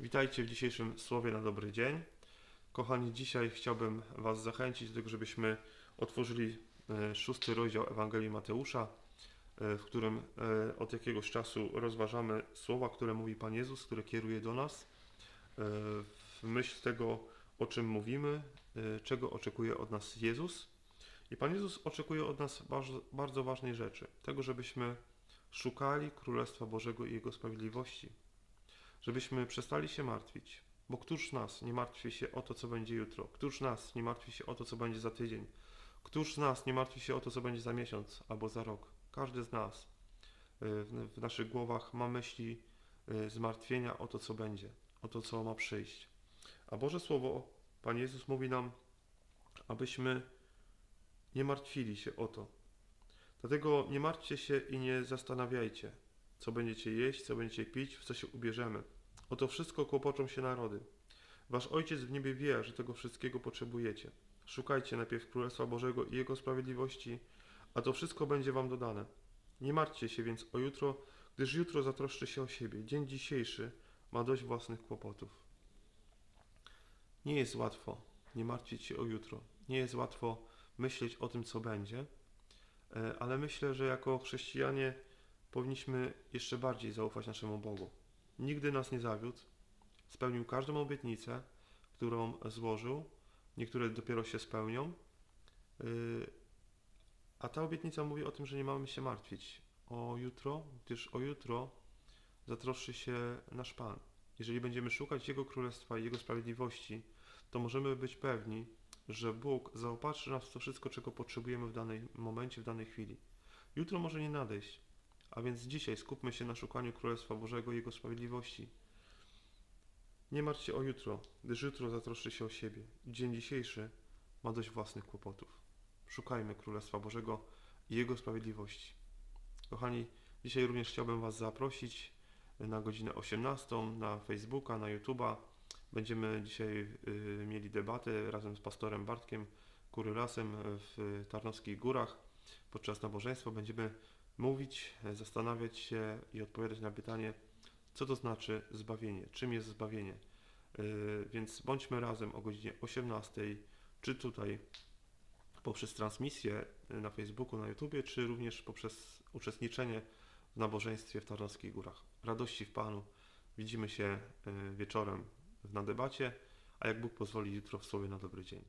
Witajcie w dzisiejszym Słowie na dobry dzień. Kochani, dzisiaj chciałbym Was zachęcić do tego, żebyśmy otworzyli e, szósty rozdział Ewangelii Mateusza, e, w którym e, od jakiegoś czasu rozważamy słowa, które mówi Pan Jezus, które kieruje do nas, w myśl tego, o czym mówimy, czego oczekuje od nas Jezus. I Pan Jezus oczekuje od nas bardzo ważnej rzeczy, tego, żebyśmy szukali Królestwa Bożego i Jego sprawiedliwości żebyśmy przestali się martwić. Bo któż nas nie martwi się o to, co będzie jutro? Któż nas nie martwi się o to, co będzie za tydzień? Któż nas nie martwi się o to, co będzie za miesiąc albo za rok? Każdy z nas y, w, w naszych głowach ma myśli y, zmartwienia o to, co będzie, o to, co ma przyjść. A Boże Słowo, Pan Jezus mówi nam, abyśmy nie martwili się o to. Dlatego nie martwcie się i nie zastanawiajcie, co będziecie jeść, co będziecie pić, w co się ubierzemy. O to wszystko kłopoczą się narody. Wasz Ojciec w niebie wie, że tego wszystkiego potrzebujecie. Szukajcie najpierw Królestwa Bożego i Jego sprawiedliwości, a to wszystko będzie wam dodane. Nie martwcie się więc o jutro, gdyż jutro zatroszczy się o siebie. Dzień dzisiejszy ma dość własnych kłopotów. Nie jest łatwo nie martwić się o jutro. Nie jest łatwo myśleć o tym, co będzie, e, ale myślę, że jako chrześcijanie powinniśmy jeszcze bardziej zaufać naszemu Bogu. Nigdy nas nie zawiódł, spełnił każdą obietnicę, którą złożył. Niektóre dopiero się spełnią. Yy, A ta obietnica mówi o tym, że nie mamy się martwić o jutro, gdyż o jutro zatroszczy się nasz Pan. Jeżeli będziemy szukać Jego Królestwa i Jego sprawiedliwości, to możemy być pewni, że Bóg zaopatrzy nas w to wszystko, czego potrzebujemy w danym momencie, w danej chwili. Jutro może nie nadejść, a więc dzisiaj skupmy się na szukaniu Królestwa Bożego i Jego sprawiedliwości. Nie martw się o jutro, gdyż jutro zatroszczy się o siebie. Dzień dzisiejszy ma dość własnych kłopotów. Szukajmy Królestwa Bożego i Jego sprawiedliwości. Kochani, dzisiaj również chciałbym Was zaprosić na godzinę 18 na Facebooka, na YouTube'a. Będziemy dzisiaj y, mieli debatę razem z pastorem Bartkiem Kurylasem w Tarnowskich Górach. Podczas nabożeństwa będziemy mówić, zastanawiać się i odpowiadać na pytanie, co to znaczy zbawienie, czym jest zbawienie. Yy, Więc bądźmy razem o godzinie 18, czy tutaj poprzez transmisję y, na Facebooku, na YouTubie, czy również poprzez uczestniczenie w nabożeństwie w Tarnowskich Górach. Radości w Panu. Widzimy się y, wieczorem na debacie, a jak Bóg pozwoli jutro w Słowie na dobry dzień.